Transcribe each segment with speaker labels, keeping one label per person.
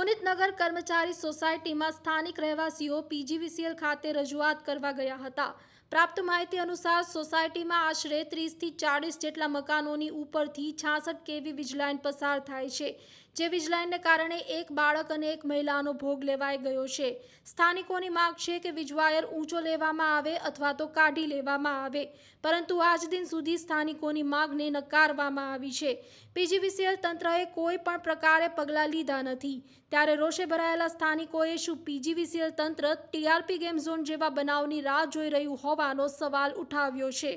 Speaker 1: પુનિતનગર કર્મચારી સોસાયટીમાં સ્થાનિક રહેવાસીઓ પીજીવીસીએલ ખાતે રજૂઆત કરવા ગયા હતા. પ્રાપ્ત માહિતી અનુસાર સોસાયટીમાં આશરે ત્રીસથી ચાળીસ જેટલા મકાનોની ઉપરથી છાસઠ કેવી વીજલાઇન પસાર થાય છે. જે વીજલાઇનને કારણે એક બાળક અને એક મહિલાનો ભોગ લેવાઈ ગયો છે. સ્થાનિકોની માંગ છે કે વીજવાયર ઊંચો લેવામાં આવે અથવા તો કાઢી લેવામાં આવે. પરંતુ આજ દિન સુધી સ્થાનિકોની માંગને નકારવામાં આવી છે. પીજીવીસીએલ તંત્રએ કોઈ પણ પ્રકારે પગલાં લીધા નથી. ત્યારે રોષે ભરાયેલા સ્થાનિકોએ શું પીજીવીસીએલ તંત્ર ટીઆરપી ગેમ ઝોન જેવા બનાવની રાહ જોઈ રહ્યું હોવાનો સવાલ ઉઠાવ્યો છે.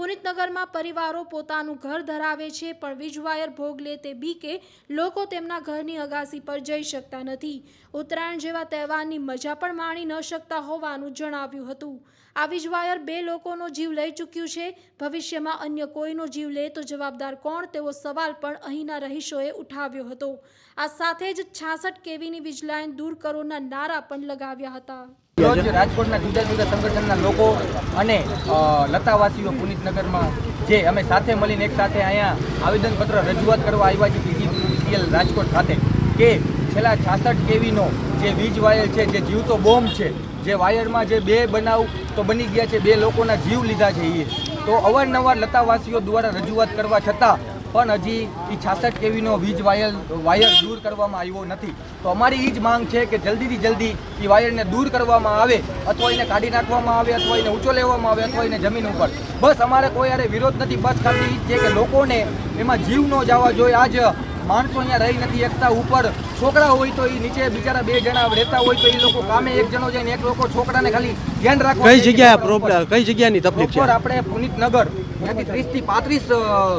Speaker 1: પુનિતનગરમાં પરિવારો પોતાનું ઘર ધરાવે છે, પણ વીજવાયર ભોગ લે તે બીકે લોકો તેમના ઘરની અગાસી પર જઈ શકતા નથી. ઉત્તરાયણ જેવા તહેવારની મજા પણ માણી ન શકતા હોવાનું જણાવ્યું હતું. આ વીજવાયર બે લોકોનો જીવ લઈ ચૂક્યું છે. ભવિષ્યમાં અન્ય કોઈનો જીવ લે તો જવાબદાર કોણ? તેવો સવાલ પણ અહીંના રહીશોએ ઉઠાવ્યો હતો. આ સાથે જ છાસઠ કેવીની વીજલાઇન દૂર કરોના નારા પણ લગાવ્યા હતા.
Speaker 2: રોજ રાજકોટના જુદા જુદા સંગઠનના લોકો અને લતાવાસીઓ પુનિતનગરમાં જે અમે સાથે મળીને એક સાથે અહીંયા આવેદનપત્ર રજૂઆત કરવા આવ્યા છીએ પીજીપીસીએલ રાજકોટ ખાતે કે છેલ્લા છાસઠ કેવીનો જે વીજ વાયર છે, જે જીવતો બોમ્બ છે, જે વાયરમાં જે બે બનાવ તો બની ગયા છે, બે લોકોના જીવ લીધા છે એ તો અવારનવાર લતાવાસીઓ દ્વારા રજૂઆત કરવા છતાં પણ હજી એ છાસઠ કેવીનો વીજ વાયર વાયર દૂર કરવામાં આવ્યો નથી. તો અમારી એ જ માંગ છે કે જલ્દીથી જલ્દી એ વાયરને દૂર કરવામાં આવે, અથવા એને કાઢી નાખવામાં આવે, અથવા એને ઊંચો લેવામાં આવે, અથવા એને જમીન ઉપર. બસ અમારે કોઈ યારે વિરોધ નથી. બસ ખાલી છે કે લોકોને એમાં જીવ ન જવા જોઈએ. આજ માણસો અહીંયા રહી નથી એકતા ઉપર. છોકરા હોય તો એ નીચે બિચારા બે જણા રહેતા હોય તો એ લોકો કામે એક જણો જાય ને એક લોકો છોકરાને ખાલી ધ્યાન રાખવા
Speaker 3: કઈ જગ્યા પ્રોબ્લેમ કઈ જગ્યાની તકલીફ છે?
Speaker 2: આપણે પુનિતનગર ત્યાંથી ત્રીસથી પાંત્રીસ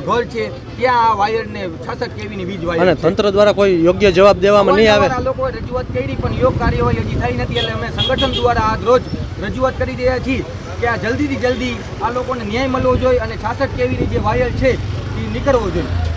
Speaker 2: ઘર છે. ત્યાં આ વાયર ને છસઠ કેવી ની વીજ વાયર
Speaker 3: અને તંત્ર દ્વારા કોઈ યોગ્ય જવાબ દેવામાં નહીં આવે?
Speaker 2: આ લોકો રજૂઆત કરી પણ યોગ કાર્યવાહી હજી થઈ નથી એટલે અમે સંગઠન દ્વારા આજ રોજ રજૂઆત કરી રહ્યા છીએ કે આ જલ્દીથી જલ્દી આ લોકોને ન્યાય મળવો જોઈએ અને છાસઠ કેવીની જે વાયર છે એ નીકળવો જોઈએ.